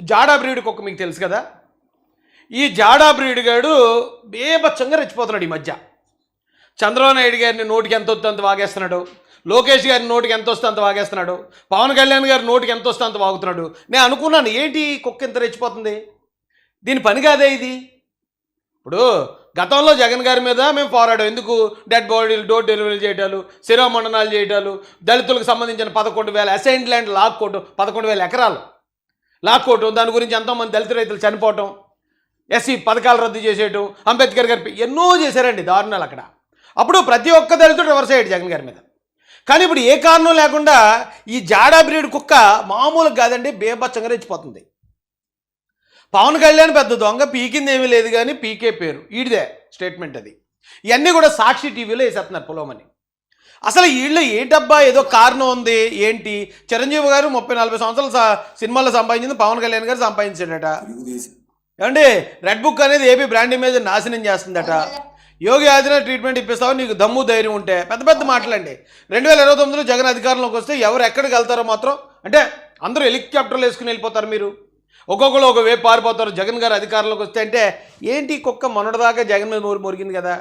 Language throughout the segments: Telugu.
జాడా బ్రీడ్ కుక్క మీకు తెలుసు కదా? ఈ జాడా బ్రీడ్ గాడు బేబచ్చంగా రెచ్చిపోతున్నాడు ఈ మధ్య. చంద్రబాబు నాయుడు గారిని నోటికి ఎంత వస్తే అంత వాగేస్తున్నాడు. లోకేష్ గారి నోటికి ఎంత వస్తే అంత వాగేస్తున్నాడు. పవన్ కళ్యాణ్ గారి నోటికి ఎంత వస్తే అంత వాగుతున్నాడు. నేను అనుకున్నాను ఏంటి కుక్క ఇంత రెచ్చిపోతుంది? దీని పని కాదే ఇది? ఇప్పుడు గతంలో జగన్ గారి మీద మేము పోరాడాం. ఎందుకు? డెడ్ బాడీలు డోర్ డెలివరీ చేయటాలు శిరోమండనాలు చేయటాలు దళితులకు సంబంధించిన పదకొండు వేల అసైన్డ్ ల్యాండ్ లాక్కోవటం పదకొండు వేల ఎకరాలు. లాక్కోవటం దాని గురించి ఎంతోమంది దళిత రైతులు చనిపోవటం ఎస్సీ పథకాలు రద్దు చేసేయటం అంబేద్కర్ గారి ఎన్నో చేశారండి దారుణాలు అక్కడ. అప్పుడు ప్రతి ఒక్క దళితుడు రివర్స్ అయ్యాడు జగన్ గారి మీద. కానీ ఇప్పుడు ఏ కారణం లేకుండా ఈ జాడా బ్రీడ్ కుక్క మామూలుగా కాదండి బేబచ్చంగా రెచ్చిపోతుంది. పవన్ కళ్యాణ్ పెద్ద దొంగ పీకింది ఏమీ లేదు కానీ పీకే పేరు. ఈడిదే స్టేట్మెంట్ అది. ఇవన్నీ కూడా సాక్షి టీవీలో వేసేస్తున్నారు పొలమని. అసలు వీళ్ళు ఏంటబ్బా ఏదో కారణం ఉంది ఏంటి? చిరంజీవి గారు ముప్పై నలభై సంవత్సరాలు సినిమాల్లో సంపాదించింది పవన్ కళ్యాణ్ గారు సంపాదించాడట. ఏమండి? రెడ్ బుక్ అనేది ఏపీ బ్రాండ్ ఇమేజ్ నాశనం చేస్తుందట. యోగి ఆదిత్యనాథ్ ట్రీట్మెంట్ ఇప్పిస్తావు నీకు దమ్ము ధైర్యం ఉంటే. పెద్ద పెద్ద మాటలండి. రెండు వేల ఇరవై తొమ్మిదిలో జగన్ అధికారంలోకి వస్తే ఎవరు ఎక్కడికి వెళ్తారో మాత్రం అంటే అందరూ హెలికాప్టర్లు వేసుకుని వెళ్ళిపోతారు మీరు. ఒక్కొక్కరు ఒక పారిపోతారు జగన్ గారు అధికారంలోకి వస్తే అంటే ఏంటి? కుక్క మొన్నటిదాకా జగన్ మీద మొరి మొరిగింది కదా.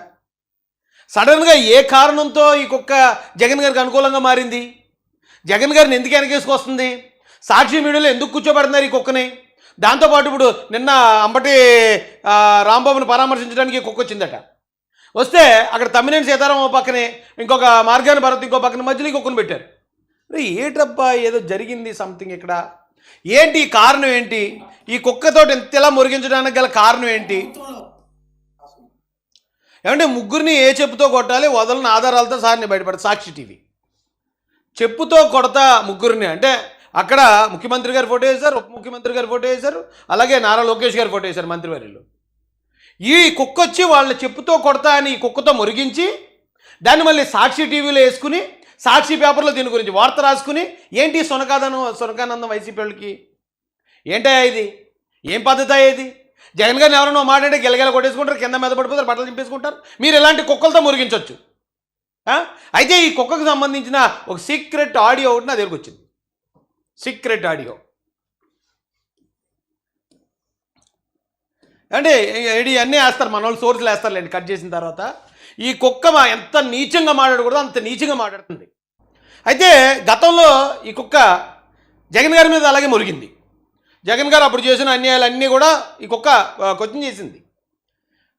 సడన్గా ఏ కారణంతో ఈ కుక్క జగన్ గారికి అనుకూలంగా మారింది? జగన్ గారిని ఎందుకు వెనకేసుకొస్తుంది సాక్షి మీడియాలో ఎందుకు కూర్చోబెడుతున్నారు ఈ కుక్కని? దాంతోపాటు ఇప్పుడు నిన్న అంబటి రాంబాబుని పరామర్శించడానికి ఈ కుక్క వచ్చిందట. వస్తే అక్కడ తమ్మినేని సీతారాం ఓ పక్కనే ఇంకొక మార్గాన్ని భరత్ ఇంకో పక్కన మధ్యలో ఈ కుక్కను పెట్టారు. అరే ఏటబ్బా ఏదో జరిగింది సంథింగ్ ఇక్కడ? ఏంటి ఈ కారణం ఏంటి? ఈ కుక్కతోటి ఇంతలా మురిగించడానికి గల కారణం ఏంటి? ఏమంటే ముగ్గురిని ఏ చెప్పుతో కొట్టాలి వదలని ఆధారాలతో సార్ని బయటపడ సాక్షి టీవీ. చెప్పుతో కొడతా ముగ్గురిని. అంటే అక్కడ ముఖ్యమంత్రి గారు ఫోటో వేశారు ఉప ముఖ్యమంత్రి గారి ఫోటో వేశారు అలాగే నారా లోకేష్ గారు ఫోటో వేశారు మంత్రివర్యులు. ఈ కుక్క వచ్చి వాళ్ళని చెప్పుతో కొడతా అని ఈ కుక్కతో మురిగించి దాన్ని మళ్ళీ సాక్షి టీవీలో వేసుకుని సాక్షి పేపర్లో దీని గురించి వార్త రాసుకుని ఏంటి సునకాదనం సునకానందం వైసీపీ వాళ్ళకి? ఏంటయ్యా ఇది? ఏం పద్ధతి ఇది జగన్ గారిని ఎవరైనా మాట్లాడి గెలగెల కొట్టేసుకుంటారు కింద మీద పడిపోతారు బట్టలు చింపేసుకుంటారు. మీరు ఇలాంటి కుక్కలతో మురిగించవచ్చు అయితే ఈ కుక్కకు సంబంధించిన ఒక సీక్రెట్ ఆడియో ఒకటి నా దగ్గరకు వచ్చింది. Secret audio. అంటే ఏడి అన్నీ వేస్తారు మన వాళ్ళు సోర్సులు వేస్తారులేండి కట్ చేసిన తర్వాత. ఈ కుక్క మా- ఎంత నీచంగా మాట్లాడకూడదు అంత నీచంగా మాట్లాడుతుంది. అయితే గతంలో ఈ కుక్క జగన్ గారి మీద అలాగే మురిగింది. జగన్ గారు అప్పుడు చేసిన అన్యాయాలన్నీ కూడా ఈ కుక్క క్వశ్చన్ చేసింది.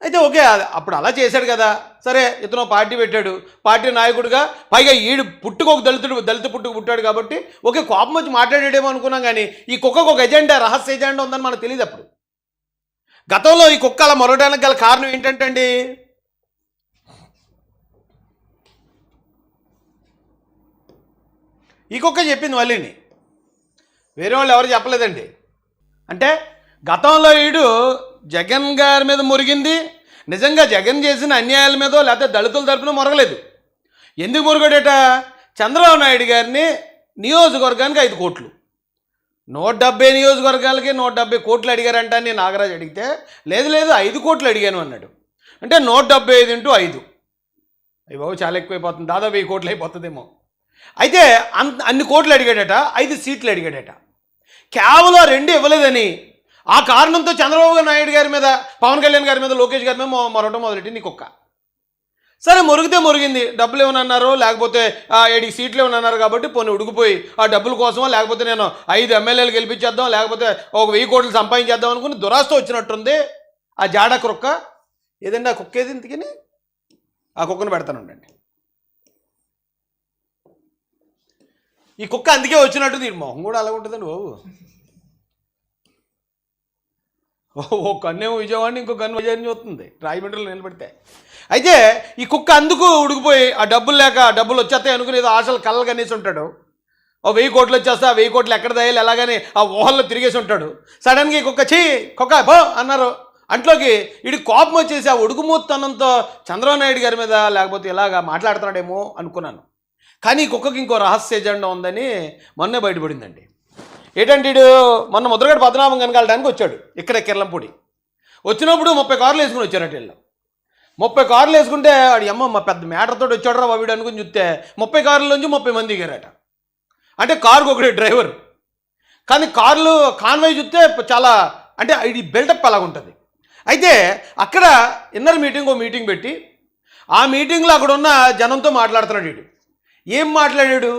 అయితే ఓకే అప్పుడు అలా చేశాడు కదా. సరే ఇతను పార్టీ పెట్టాడు. పార్టీ నాయకుడిగా పైగా ఈడు పుట్టుకు ఒక దళితుడు దళిత పుట్టుకు పుట్టాడు కాబట్టి ఓకే కోపం వచ్చి మాట్లాడేడేమో అనుకున్నాం కానీ ఈ కుక్కకు ఒక ఎజెండా రహస్య ఎజెండా ఉందని మనకు తెలియదు అప్పుడు. గతంలో ఈ కుక్క అలా మొరగడానికి గల కారణం ఏంటంటే అండి ఈ కుక్క చెప్పింది మళ్ళీని. వేరే వాళ్ళు ఎవరు చెప్పలేదండి. అంటే గతంలో ఈడు జగన్ గారి మీద మురిగింది నిజంగా జగన్ చేసిన అన్యాయాల మీదో లేకపోతే దళితుల తరపున మొరగలేదు. ఎందుకు మురుగడేట? చంద్రబాబు నాయుడు గారిని నియోజకవర్గానికి ఐదు కోట్లు. నూట డెబ్బై నియోజకవర్గాలకి నూట డెబ్బై కోట్లు అడిగారంట నేను నాగరాజు అడిగితే లేదు లేదు ఐదు కోట్లు అడిగాను అన్నాడు. అంటే నూట డెబ్బై ఐదు ఇంటూ ఐదు. అయ్యి బాబు చాలా ఎక్కువైపోతుంది. దాదాపు వెయ్యి కోట్లు అయిపోతుందేమో. అయితే అంత అన్ని కోట్లు అడిగాడట ఐదు సీట్లు అడిగాడట. కేవలం రెండు ఇవ్వలేదని. ఆ కారణంతో చంద్రబాబు నాయుడు గారి మీద పవన్ కళ్యాణ్ గారి మీద లోకేష్ గారి మీద మొ- మొదలెట్టి మొదలెట్టింది కుక్క సరే మురిగితే మురిగింది. డబ్బులు ఏమన్నారు లేకపోతే ఏడు సీట్లు ఏమన్నారు కాబట్టి పోనీ ఉడికిపోయి ఆ డబ్బుల కోసమో? లేకపోతే నేను ఐదు ఎమ్మెల్యేలు గెలిపించేద్దాం లేకపోతే ఒక వెయ్యి కోట్లు సంపాదించేద్దాం అనుకుని దురాస్త వచ్చినట్టుంది ఆ జాడ కుక్క ఏదండి ఆ కుక్క ఏది ఇంతకని? ఆ కుక్కను పెడతాను ఉండండి ఈ కుక్క అందుకే వచ్చినట్టు దీని మొహం కూడా అలా ఉంటుందండి బాబు. ఓ కన్నేమో విజయవాడిని ఇంకో కన్ను విజయాన్ని చూస్తుంది రాజమండ్రిలో నిలబడితే. అయితే ఈ కుక్క అందుకు ఉడికిపోయి ఆ డబ్బులు లేక డబ్బులు వచ్చేస్తాయి అనుకుని ఏదో ఆశలు కళ్ళలు కనేసి ఉంటాడు. ఓ వెయ్యి కోట్లు వచ్చేస్తా వెయ్యి కోట్లు ఎక్కడ దయాలి ఎలాగని ఆ ఊహల్లో తిరిగేసి ఉంటాడు. సడన్గా ఈ కుక్క చీ కుక్క బో అన్నారు. అంట్లోకి ఇడి కోపం వచ్చేసి ఆ ఉడుకుమూతనంతో చంద్రబాబు నాయుడు గారి మీద లేకపోతే ఇలాగా మాట్లాడుతున్నాడేమో అనుకున్నాను. కానీ ఈ కుక్కకి ఇంకో రహస్య ఎజెండా ఉందని మొన్నే బయటపడిందండి. ఏంటంటే వీడు మొన్న ముద్రగడ పద్మనాభం కనకాలడానికి వచ్చాడు ఇక్కడ కిర్లంపూడి. వచ్చినప్పుడు ముప్పై కార్లు వేసుకుని వచ్చారట వీళ్ళు. ముప్పై కార్లు వేసుకుంటే వాడి అమ్మ మా పెద్ద మ్యాటర్తో వచ్చాడరా వీడు అనుకుని చూస్తే ముప్పై కార్ల నుంచి ముప్పై మంది దిగారట అంటే కారుకు ఒకటి డ్రైవర్. కానీ కార్లు కాన్వాయ్ చూస్తే చాలా అంటే ఇది బిల్డప్ అలాగ ఉంటుంది. అయితే అక్కడ ఇన్నర్ మీటింగ్ ఓ మీటింగ్ పెట్టి ఆ మీటింగ్లో అక్కడ ఉన్న జనంతో మాట్లాడుతున్నాడు వీడు. ఏం మాట్లాడాడు?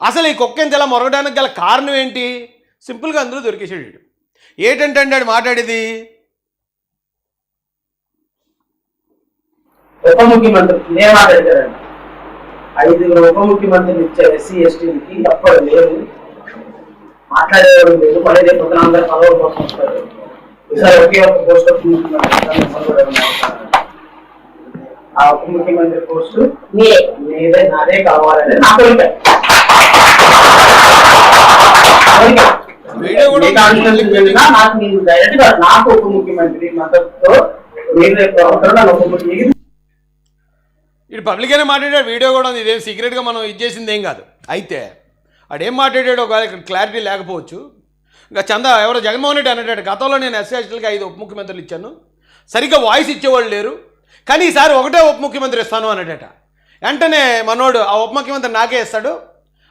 అసలు ఈ కుక్క ఇంతలా మొరగడానికి గల కారణం ఏంటి? సింపుల్గా అందరూ దొరికేసాడు ఏంటంటే అండి ఆడు మాట్లాడేది? ఉప ముఖ్యమంత్రి నేను మాట్లాడతారండి ఐదుగురు ఉప ముఖ్యమంత్రిని ఇచ్చారు ఎస్సీ ఎస్టీలకి అప్పుడు లేదు మాట్లాడేవాడు లేదు మళ్ళీ రేపు పొద్దున అందరూ పదవులు కోసం వస్తారు ఈసారి ఒకే ఒక పోస్ట్ ఉప ముఖ్యమంత్రి ఆ ఉప ముఖ్యమంత్రి పోస్ట్ నీదే నాదే కావాలని. నా కోరిక నాకు డైరెక్ట్గా నాకు ఉప ముఖ్యమంత్రి మద్దతుతో మీరు రేపు ఇటు పబ్లిక్గానే మాట్లాడాడు వీడియో కూడా ఉంది. ఇదేం సీక్రెట్గా మనం ఇది చేసింది ఏం కాదు. అయితే ఆడేం మాట్లాడాడో ఒకవేళ ఇక్కడ క్లారిటీ లేకపోవచ్చు. ఇంకా చంద ఎవరో జగన్మోహన్ రెడ్డి అన్నాడు గతంలో నేను ఎస్సీ ఎస్టీలకి ఐదు ఉప ముఖ్యమంత్రులు ఇచ్చాను. సరిగ్గా వాయిస్ ఇచ్చేవాళ్ళు లేరు. కానీ ఈసారి ఒకటే ఉప ముఖ్యమంత్రి ఇస్తాను అన్నాడట. వెంటనే మనోడు ఆ ఉప ముఖ్యమంత్రి నాకే ఇస్తాడు.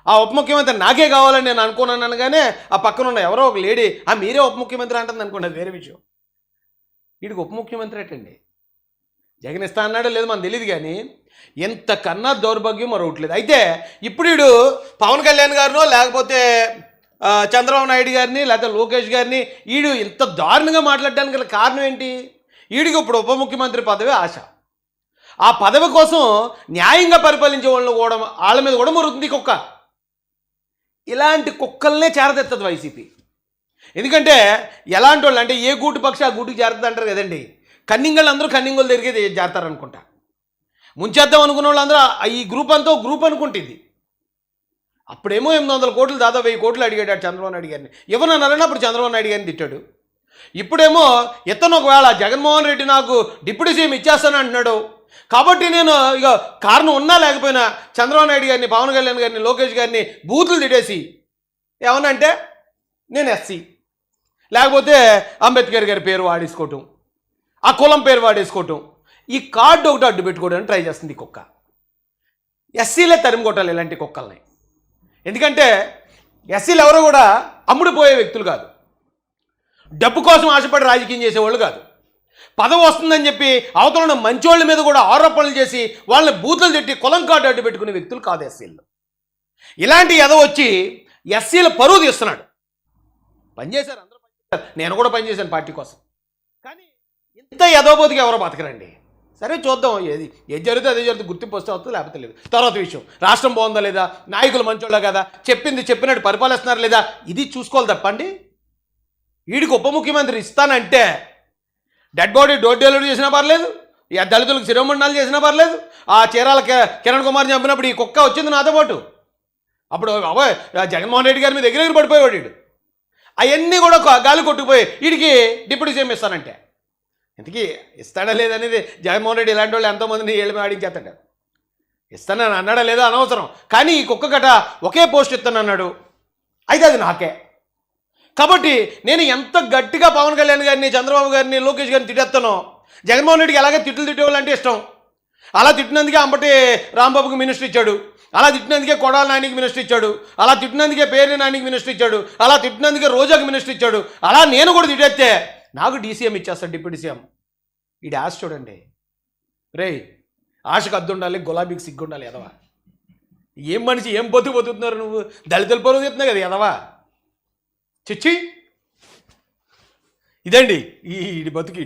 ఆ ఉప ముఖ్యమంత్రి నాకే కావాలని నేను అనుకున్నాను అనగానే ఆ పక్కన ఉన్న ఎవరో ఒక లేడీ ఆ మీరే ఉప ముఖ్యమంత్రి అంటుంది అనుకున్నది వేరే విషయం. వీడికి ఉప ముఖ్యమంత్రి అటండి జగన్ ఇస్తా అన్నాడో లేదు మనకు తెలియదు కానీ ఎంతకన్నా దౌర్భాగ్యం మరొకట్లేదు అయితే ఇప్పుడు వీడు పవన్ కళ్యాణ్ గారినో లేకపోతే చంద్రబాబు నాయుడు గారిని లేకపోతే లోకేష్ గారిని వీడు ఇంత దారుణంగా మాట్లాడడానికి గల కారణం ఏంటి? వీడికి ఇప్పుడు ఉప ముఖ్యమంత్రి పదవి ఆశ. ఆ పదవి కోసం న్యాయంగా పరిపాలించే వాళ్ళు కూడా వాళ్ళ మీద కూడా మురుగుతుంది ఈ కుక్క. ఇలాంటి కుక్కల్నే చేరదెత్తది వైసీపీ. ఎందుకంటే ఎలాంటి వాళ్ళు అంటే ఏ గూటు పక్షి ఆ గూటుకి చేరుతుంది అంటారు కదండి. కన్నింగళ్ళు అందరూ కన్నింగోలు తిరిగి చేరతారనుకుంటా ముంచేద్దాం అనుకున్న వాళ్ళందరూ ఆ- ఈ గ్రూప్ అంతా గ్రూప్ అనుకుంటుంది. అప్పుడేమో ఎనిమిది వందల కోట్లు దాదాపు వెయ్యి కోట్లు అడిగాడు చంద్రబాబు నాయుడు గారిని. ఎవరన్నారని అప్పుడు చంద్రబాబు నాయుడు గారిని తిట్టాడు. ఇప్పుడేమో ఇతను ఒకవేళ జగన్మోహన్ రెడ్డి నాకు డిప్యూటీ సీఎం ఇచ్చేస్తాను అంటున్నాడు. కాబట్టి నేను ఇక కారణం ఉన్నా లేకపోయినా చంద్రబాబు నాయుడు గారిని పవన్ కళ్యాణ్ గారిని లోకేష్ గారిని బూతులు తిడేసి ఏమనంటే నేను ఎస్సీ. లేకపోతే అంబేద్కర్ గారి పేరు వాడేసుకోవటం ఆ కులం పేరు వాడేసుకోవటం ఈ కార్డు ఒకటి అడ్డు పెట్టుకోవడానికి ట్రై చేస్తుంది ఈ కుక్క. ఎస్సీలే తరిమి కొట్టాలి ఇలాంటి కుక్కల్ని. ఎందుకంటే ఎస్సీలు ఎవరు కూడా అమ్ముడుపోయే వ్యక్తులు కాదు. డబ్బు కోసం ఆశపడి రాజకీయం చేసేవాళ్ళు కాదు. పదవి వస్తుందని చెప్పి అవతల మంచివాళ్ళ మంచోళ్ళ మీద కూడా ఆరోపణలు చేసి వాళ్ళని బూతులు తిట్టి కులం కాటు అడ్డు పెట్టుకునే వ్యక్తులు కాదు ఎస్సీలు. ఇలాంటి ఎదవ వచ్చి ఎస్సీల పరువు తీస్తున్నాడు. పనిచేశారు అందరూ పనిచేశారు నేను కూడా పనిచేశాను పార్టీ కోసం. కానీ ఇంత ఎదవబోతికి ఎవరో బతకరండి? సరే చూద్దాం ఏది ఏది జరిగితే అదే జరుగుతుంది గుర్తింపు వస్తే వస్తుంది లేకపోతే లేదు. తర్వాత విషయం రాష్ట్రం బాగుందా లేదా? నాయకులు మంచోళ్ళ కదా? చెప్పింది చెప్పినట్టు పరిపాలిస్తున్నారు లేదా? ఇది చూసుకోవాలి తప్పండి. వీడికి ఉప ముఖ్యమంత్రి ఇస్తానంటే డెడ్ బాడీ డోర్ డెలివరీ చేసినా పర్లేదు ఈ దళితులకు శిరోమండాలు చేసినా పర్లేదు ఆ చీరాల కిరణ్ కుమార్ చంపినప్పుడు ఈ కుక్క వచ్చింది నాతో పాటు. అప్పుడు అబ్బాయి జగన్మోహన్ రెడ్డి గారి మీద దగ్గర దగ్గర పడిపోయేవాడు వీడు అవన్నీ కూడా గాలి కొట్టుకుపోయి వీడికి డిప్యూటీ సీఎం ఇస్తానంటే. ఇంతకీ ఇస్తాడా లేదనేది జగన్మోహన్ రెడ్డి ఇలాంటి వాళ్ళు ఎంతోమందిని ఏళ్ళు ఆడించేస్తాడు. ఇస్తానని అన్నాడా లేదా అనవసరం. కానీ ఈ కుక్క గట ఒకే పోస్ట్ ఇస్తానన్నాడు. అయితే అది నాకే. కాబట్టి నేను ఎంత గట్టిగా పవన్ కళ్యాణ్ గారిని చంద్రబాబు గారిని లోకేష్ గారిని తిట్టేస్తానో? జగన్మోహన్ రెడ్డికి ఎలాగే తిట్లు తిట్టేవాళ్ళు అంటే ఇష్టం. అలా తిట్టినందుకే అంబటి రాంబాబుకి మినిస్టర్ ఇచ్చాడు. అలా తిట్టినందుకే కొడాల నానికి మినిస్టర్ ఇచ్చాడు. అలా తిట్టినందుకే పేరు నానికి మినిస్టర్ ఇచ్చాడు. అలా తిట్టినందుకే రోజాకి మినిస్టర్ ఇచ్చాడు. అలా నేను కూడా తిట్టేస్తే నాకు డీసీఎం ఇచ్చేస్తాడు డిప్యూటీ సీఎం. ఇది ఆశ చూడండి. రే ఆశకు అద్దు ఉండాలి గులాబీకి సిగ్గు ఉండాలి ఎదవా ఏం మనిషి ఏం బతుకు బతుకుతున్నారు నువ్వు? దళితుల పరువు చెప్తున్నావు కదా ఎదవా చిచ్చి. ఇదండి ఈ ఇది బతుకు